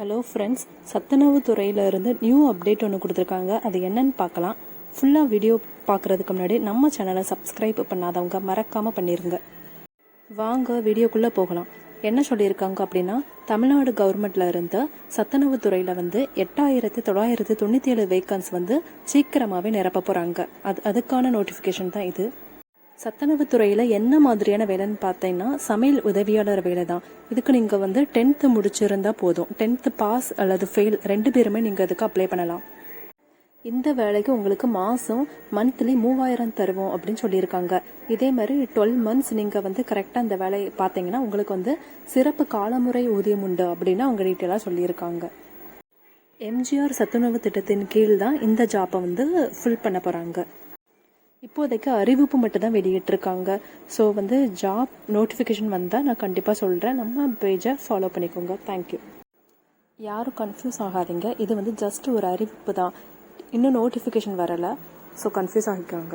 Hello friends சத்துணவு துறையில் இருந்து நியூ அப்டேட் ஒன்று கொடுத்துருக்காங்க. அது என்னன்னு பார்க்கலாம். ஃபுல்லாக வீடியோ பார்க்குறதுக்கு முன்னாடி நம்ம சேனலை சப்ஸ்கிரைப் பண்ணாதவங்க மறக்காமல் பண்ணிடுங்க வாங்க வீடியோக்குள்ளே போகலாம். என்ன சொல்லியிருக்காங்க அப்படின்னா தமிழ்நாடு கவர்மெண்ட்ல இருந்து சத்துணவு துறையில் வந்து எட்டாயிரத்தி தொள்ளாயிரத்தி தொண்ணூற்றி ஏழு வேக்கன்ஸ் வந்து சீக்கிரமாகவே நிரப்ப போகிறாங்க அது அதுக்கான நோட்டிஃபிகேஷன் தான் இது. சத்துணவு துறையில் என்ன மாதிரியான வேலைன்னு பார்த்தீங்கன்னா சமையல் உதவியாளர் வேலை தான். இதுக்கு நீங்கள் வந்து டென்த்து முடிச்சிருந்தா போதும். டென்த்து பாஸ் அல்லது ஃபெயில் ரெண்டு பேருமே நீங்கள் அதுக்கு அப்ளை பண்ணலாம். இந்த வேலைக்கு உங்களுக்கு மாதம் மந்த்லி மூவாயிரம் தருவோம் அப்படின்னு சொல்லியிருக்காங்க. இதே மாதிரி டுவெல் மந்த்ஸ் நீங்கள் வந்து கரெக்டாக இந்த வேலையை பார்த்தீங்கன்னா உங்களுக்கு வந்து சிறப்பு காலமுறை ஊதியம் உண்டு அப்படின்னு அவங்க டீட்டெயிலாக சொல்லியிருக்காங்க. எம்ஜிஆர் சத்துணவு திட்டத்தின் கீழ் தான் இந்த ஜாப்பை வந்து ஃபில் பண்ண போகிறாங்க இப்போதைக்கு அறிவிப்பு மட்டும் தான் வெளியிட்டிருக்காங்க. ஸோ வந்து ஜாப் நோட்டிஃபிகேஷன் வந்தால் நான் கண்டிப்பாக சொல்கிறேன் நம்ம பேஜை ஃபாலோ பண்ணிக்கோங்க. தேங்க்யூ யாரும் கன்ஃபியூஸ் ஆகாதீங்க. இது வந்து ஜஸ்ட் ஒரு அறிவிப்பு தான். இன்னும் நோட்டிஃபிகேஷன் வரலை. So confuse ஆகிக்காங்க.